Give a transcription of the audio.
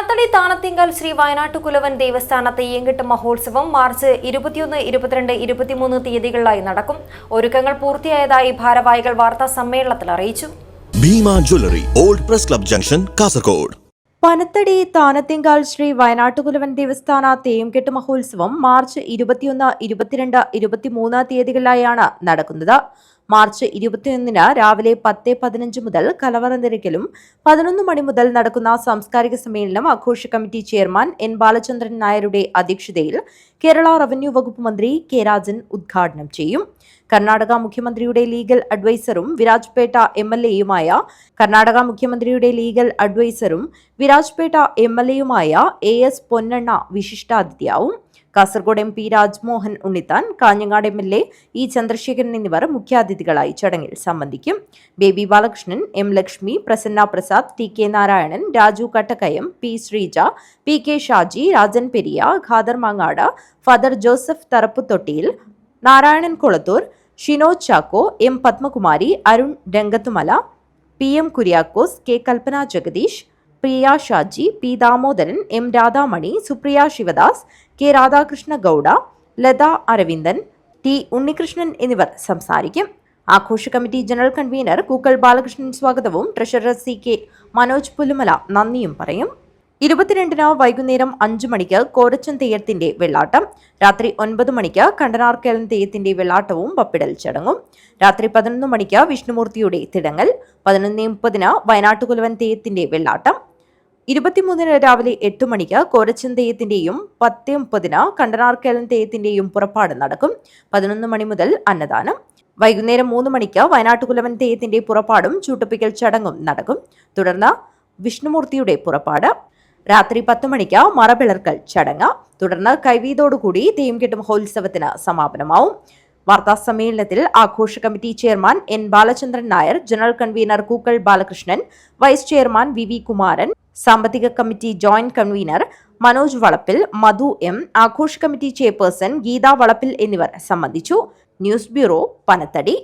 പനത്തടി താനത്തിങ്കൽ ശ്രീ വയനാട്ടുകുലവൻ ദേവസ്ഥാനത്തെ ഈയങ്കിട്ട് മഹോത്സവം മാർച്ച് ഇരുപത്തിയൊന്ന് ഇരുപത്തിരണ്ട് ഇരുപത്തിമൂന്ന് തീയതികളിലായി നടക്കും. ഒരുക്കങ്ങൾ പൂർത്തിയായതായി ഭാരവാഹികൾ വാർത്താ സമ്മേളനത്തിൽ അറിയിച്ചു. Bhima jewellery old press club junction Kasaragod. Panathady Thanathingal Sri Vayanattukulavan ദേവസ്ഥാന തേയുംകെട്ട് മഹോത്സവം മാർച്ച് ഇരുപത്തിയൊന്ന് ഇരുപത്തിരണ്ട് ഇരുപത്തിമൂന്ന് തീയതികളിലായാണ് നടക്കുന്നത്. മാർച്ച് ഇരുപത്തിയൊന്നിന് രാവിലെ പത്ത് പതിനഞ്ച് മുതൽ കലവറ നിരക്കലും പതിനൊന്ന് മണി മുതൽ നടക്കുന്ന സാംസ്കാരിക സമ്മേളനം ആഘോഷ കമ്മിറ്റി ചെയർമാൻ എൻ ബാലചന്ദ്രൻ നായരുടെ അധ്യക്ഷതയിൽ കേരള റവന്യൂ വകുപ്പ് മന്ത്രി കെ രാജൻ ഉദ്ഘാടനം ചെയ്യും. കർണാടക മുഖ്യമന്ത്രിയുടെ ലീഗൽ അഡ്വൈസറും വിരാജ്പേട്ട എം എൽ എയുമായ കർണാടക മുഖ്യമന്ത്രിയുടെ ലീഗൽ അഡ്വൈസറും വിരാജ്പേട്ട എം എൽ എയുമായ A S Ponnanna വിശിഷ്ടാതിഥിയാവും. Kasaragod M P Rajmohan Unnithan Kanhangad M L A E Chandrasekharan എന്നിവർ മുഖ്യാതിഥികളായി ചടങ്ങിൽ സംബന്ധിക്കും. Baby Balakrishnan M Lakshmi Prasanna Prasad T K Narayanan Raju Kattakkayam P Sreeja P K Shaji Rajan Periya Khader Mangad father Joseph Tharapputhottiyil Narayanan Kolathur Shino Chacko M Padmakumari Arun Rangathumala P M Kuriakose K Kalpana Jagadish Priya Shaji P Damodaran M Radhamani Supriya Sivadas K Radhakrishna Gowda Latha Aravindan T Unnikrishnan എന്നിവർ സംസാരിക്കും. ആഘോഷ committee general convener Kookkal Balakrishnan സ്വാഗതവും treasurer C K Manoj Pulumala നന്ദിയും പറയും. ഇരുപത്തിരണ്ടിന് വൈകുന്നേരം അഞ്ചു മണിക്ക് കോരച്ചൻ തെയ്യത്തിന്റെ വെള്ളാട്ടം. രാത്രി ഒൻപത് മണിക്ക് കണ്ടനാർക്കേലൻ തെയ്യത്തിന്റെ വെള്ളാട്ടവും പപ്പിടൽ ചടങ്ങും. രാത്രി പതിനൊന്ന് മണിക്ക് വിഷ്ണുമൂർത്തിയുടെ തിടങ്ങൽ. പതിനൊന്ന് മുപ്പതിന് വയനാട്ടുകുലവൻ തെയ്യത്തിന്റെ വെള്ളാട്ടം. ഇരുപത്തിമൂന്നിന് രാവിലെ എട്ട് മണിക്ക് കോരച്ചൻ തെയ്യത്തിന്റെയും പത്ത് മുപ്പതിന് കണ്ടനാർക്കേലൻ തെയ്യത്തിന്റെയും പുറപ്പാട് നടക്കും. പതിനൊന്ന് മണി മുതൽ അന്നദാനം. വൈകുന്നേരം മൂന്ന് മണിക്ക് വയനാട്ടുകുലവൻ തെയ്യത്തിന്റെ പുറപ്പാടും ചൂട്ടുപ്പിക്കൽ ചടങ്ങും നടക്കും. തുടർന്ന് വിഷ്ണുമൂർത്തിയുടെ പുറപ്പാട്. രാത്രി പത്ത് മണിക്ക് മറപിളർക്കൽ ചടങ്ങ്. തുടർന്ന് കൈവീതോടുകൂടി തെയ്യം കെട്ടും മഹോത്സവത്തിന് സമാപനമാവും. വാർത്താ സമ്മേളനത്തിൽ ആഘോഷ committee chairman N Balachandran Nair general convener Kookkal Balakrishnan vice chairman V V Kumaran സാമ്പത്തിക committee joint convener Manoj Valappil Madhu M ആഘോഷ കമ്മിറ്റി ചെയർപേഴ്സൺ ഗീത വളപ്പിൽ എന്നിവർ സംബന്ധിച്ചു. News bureau Panathady.